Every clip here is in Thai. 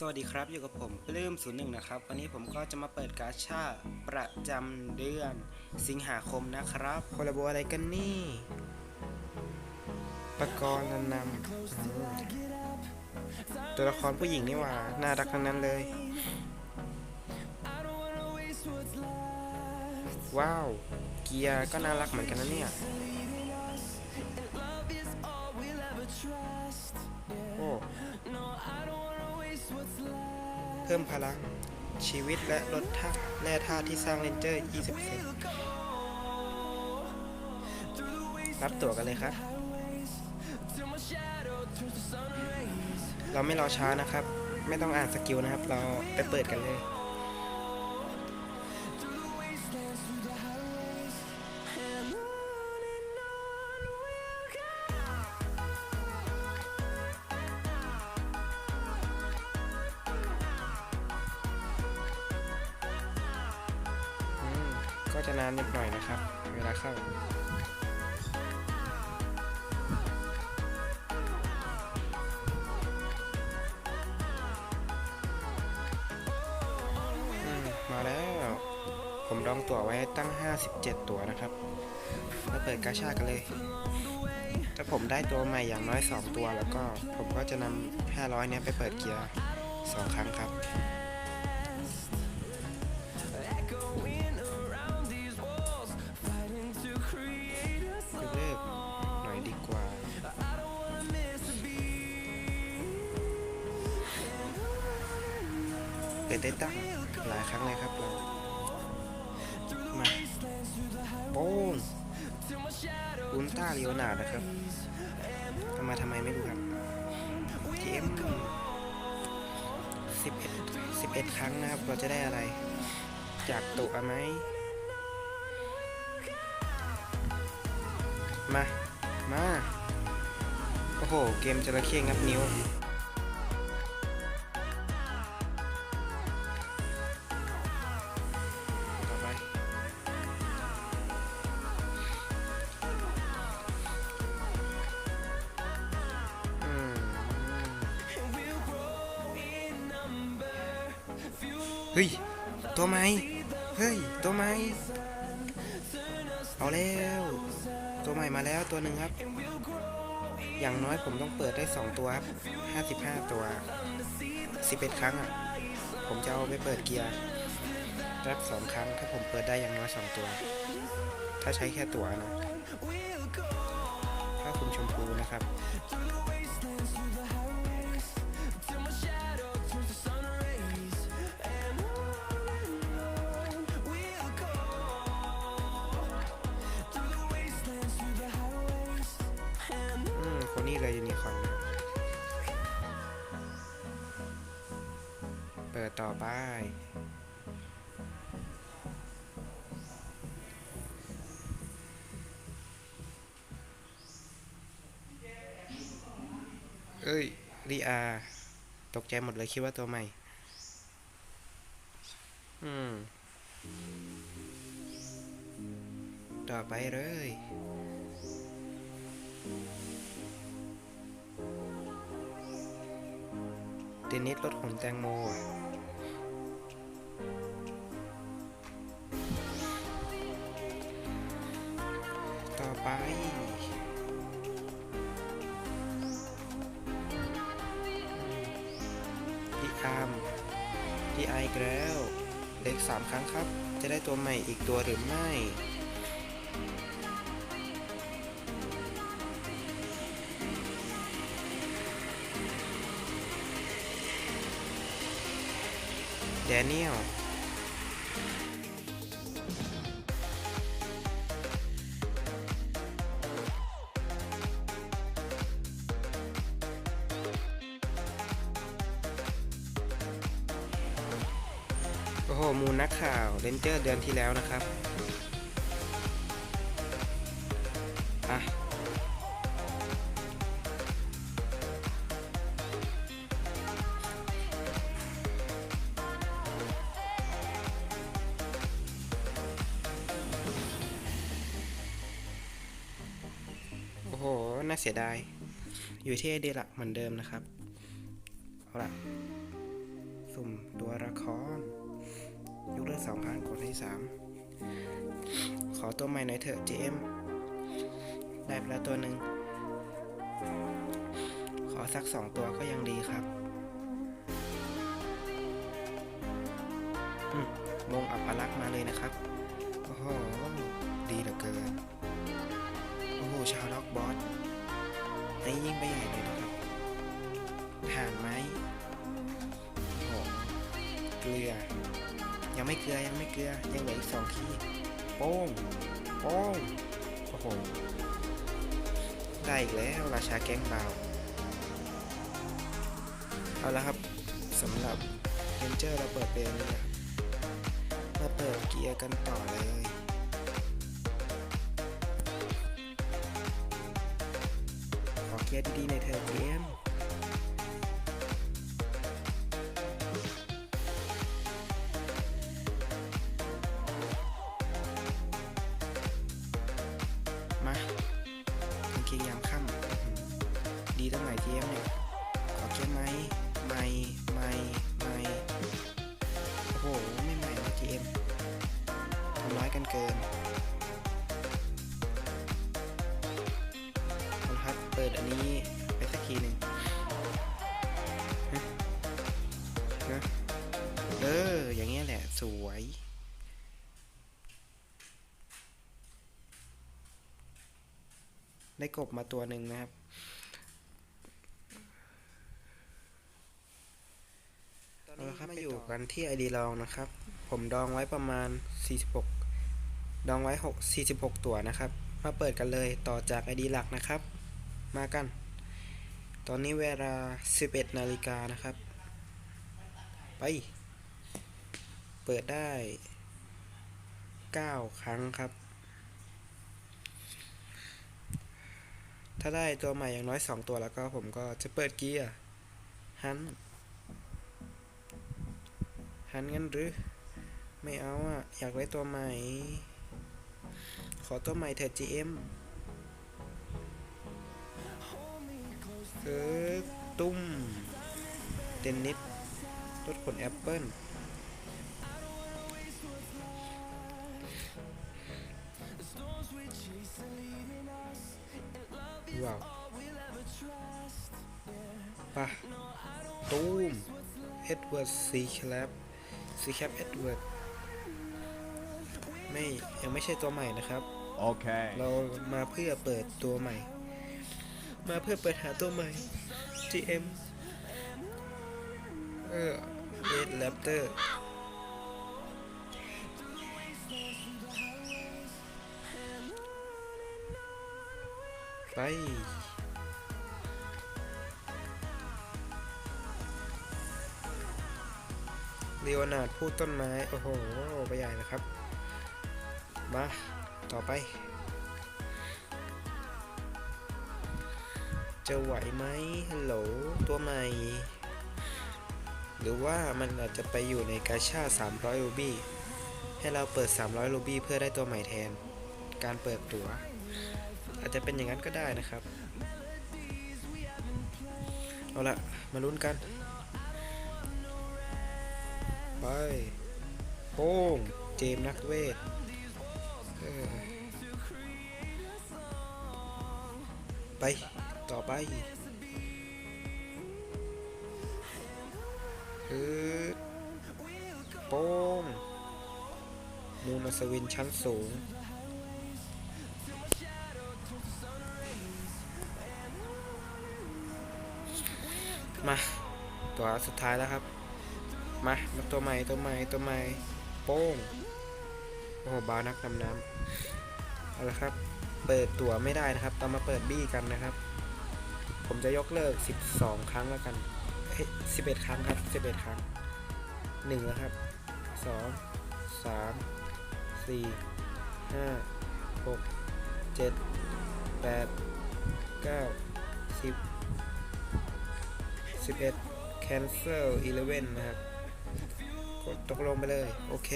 สวัสดีครับอยู่กับผมปลื้มศูนย์หนึ่งนะครับ วันนี้ผมก็จะมาเปิดกาชาประจำเดือนสิงหาคมนะครับคอลลาโบอะไรกันนี่ปกรณ์นันำตัวละครผู้หญิงนี่หว่า น่ารักทั้งนั้นเลย ว้าว เกียร์ก็น่ารักเหมือนกันนะเนี่ย พิ่มพลัง ชีวิตและลดท่าแร่ธาตุที่สร้างเรนเจอร์ 20%รับตั๋วกันเลยครับ เราไม่รอช้านะครับ ไม่ต้องอ่านสกิลนะครับ เราไปเปิดกันเลย ก็จะนานนิดหน่อยนะครับ เวลาเข้ามมาแล้ว ผมดองตั๋วไว้ตั้ง 57 ตั๋วนะครับ มาเปิดกาชากันเลย ถ้าผมได้ตัวใหม่อย่างน้อย 2 ตัวแล้วก็ผมก็จะนำ500 เนี้ยไปเปิดเกียร์ 2 ครั้งครับ เปิดได้ตั้งหลายครั้งเลยครับเรามาโป้งอุลต้าเลียวนาดนะครับทำมาทำไมไม่รู้ครับเกมสิบเอ็ดสิบเอ็ดครั้งนะครับ เราจะได้อะไร จากตัวไหมมา มา โอ้โห เกมจระเข้งับนิ้ว ฮ้ย ตัวไหมเฮ้ย ตัวไหมเอาแล้ว ตัวใหม่มาแล้วตัวหนึ่งครับ อย่างน้อยผมต้องเปิดได้ 2 ตัวครับ 55 ตัว 11 ครั้งอะ ผมจะเอาไปเปิดเกียร์รักสองครั้ง ถ้าผมเปิดได้อย่างน้อย 2 ตัว ถ้าใช้แค่ตัวนะ นนี้เลยยูนิคอร์นเปิดต่อไป เอ้ยรีอาตกใจหมดเลยคิดว่าตัวใหม่ อืม ต่อไปเลย เดนิสรถขนแตงโมต่อไปดีอาร์มดีไออีกแล้ว เล็กสามครั้งครับ จะได้ตัวใหม่อีกตัวหรือไม่ แดเนียลโอ้โหมูลนักข่าวเรนเจอร์เดือนที่แล้วนะครับ น่าเสียดาย อยู่ที่ไอเดียหลักเหมือนเดิมนะครับ เอาละสุ่มตัวละครยกเลิกสองครั้งกดให้สามขอตัวใหม่หน่อยเถอะเจมได้ไปแล้วตัวหนึ่ง ขอสักสองตัวก็ยังดีครับมมงอัปลักษณ์มาเลยนะครับ โอ้โห ดีเหลือเกิน นี้ยิ่งไปใหญ่เลยนะครับถ่านไหมโอ้เกลือ ยังไม่เกลือยังไม่เกลือ ยังเหลืออีกสองขีดโป้งโป้งโอ้โหได้อีกแล้วราชาแกงเบาเอาละครับสำหรับเรนเจอร์เราเปิดเป็นนะครับมาเปิดเกียร์กันต่อเลย ดีๆในเธอะเกม ทีหนึ่งฮะฮะเออ อย่างเงี้ยแหละ สวย ได้กบมาตัวหนึ่งนะครับเอาละครับมาอยู่กันที่ไอดีลองนะครับ ผมดองไว้ประมาณ 46 ดองไว้ 6 46 ตัวนะครับ มาเปิดกันเลยต่อจากไอดีหลักนะครับ มากัน ตอนนี้เวลา 11 นาฬิกานะครับ ไป เปิดได้ 9 ครั้งครับ ถ้าได้ตัวใหม่อย่างน้อย 2 ตัวแล้วก็ผมก็จะเปิดเกียร์ฮัน หันงั้นหรือ ไม่เอาอะอยากได้ตัวใหม่ ขอตัวใหม่เถอะ GM นนิสรถขนแอปเปิ้ลว้าวป่ะตูมเอ็ดเวิร์ดซีแคปซีแคปเอ็ดเวิร์ดไม่ยังไม่ใช่ตัวใหม่นะครับ Okay. เรามาเพื่อเปิดตัวใหม่ มาเพื่อเปิดหาตัวใหม่ GM เออเ d ดแรปเตอร์ไปเลโอนาดพูดต้นไม้ โอ้โห ไปใหญ่นะครับ มา ต่อไป จะไหวไหมฮัลโหล ตัวใหม่ หรือว่ามันอาจจะไปอยู่ในกาชา 300 รูบี้ ให้เราเปิด 300 รูบี้เพื่อได้ตัวใหม่แทน การเปิดตัวอาจจะเป็นอย่างนั้นก็ได้นะครับ เอาละมาลุ้นกัน ไปโป้งเจมนักเวทไป ต่อไป คือโป้งมูนอัศวินชั้นสูง มา ตัวสุดท้ายแล้วครับมามาตัวใหม่ตัวใหม่ตัวใหม่โป้ง โอ้โหบาร์นักดำน้ำเอาละครับ เปิดตั๋วไม่ได้นะครับต้องมาเปิดบี้กันนะครับ ผมจะยกเลิก 12 ครั้งแล้วกัน เอ้ย11ครั้งครับ11ครั้ง1แล้วครับ2 3 4 5 6 7 8 9 10 11 cancel 11นะครับ กดตกลงไปเลย โอเค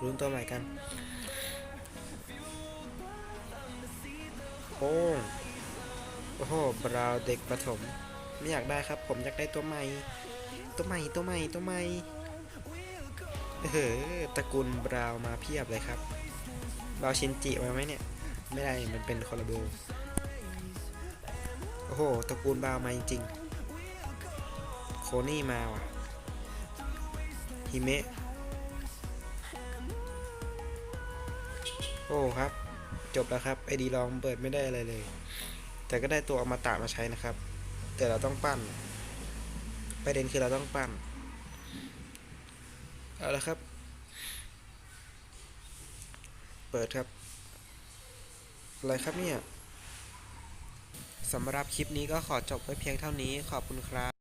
รุ่นตัวใหม่กัน โป้ง โอ้โห บราวเด็กประถม ไม่อยากได้ครับ ผมอยากได้ตัวใหม่ ตัวใหม่ ตัวใหม่ ตัวใหม่เออตระกูลบราวมาเพียบเลยครับบราวชินจิมาไหมเนี่ย ไม่ได้ มันเป็นคอลลาโบโอ้โห ตระกูลบราวมาจริงๆโคนี่มาว่ะ ฮิเมะ โอ้ครับ จบแล้วครับไอดีลองเปิดไม่ได้อะไรเลย แต่ก็ได้ตัวอมตะมาใช้นะครับ แต่เราต้องปั้นประเด็นคือเราต้องปั้นเอาละครับ เปิดครับ อะไรครับเนี่ยสำหรับคลิปนี้ก็ขอจบไว้เพียงเท่านี้ขอบคุณครับ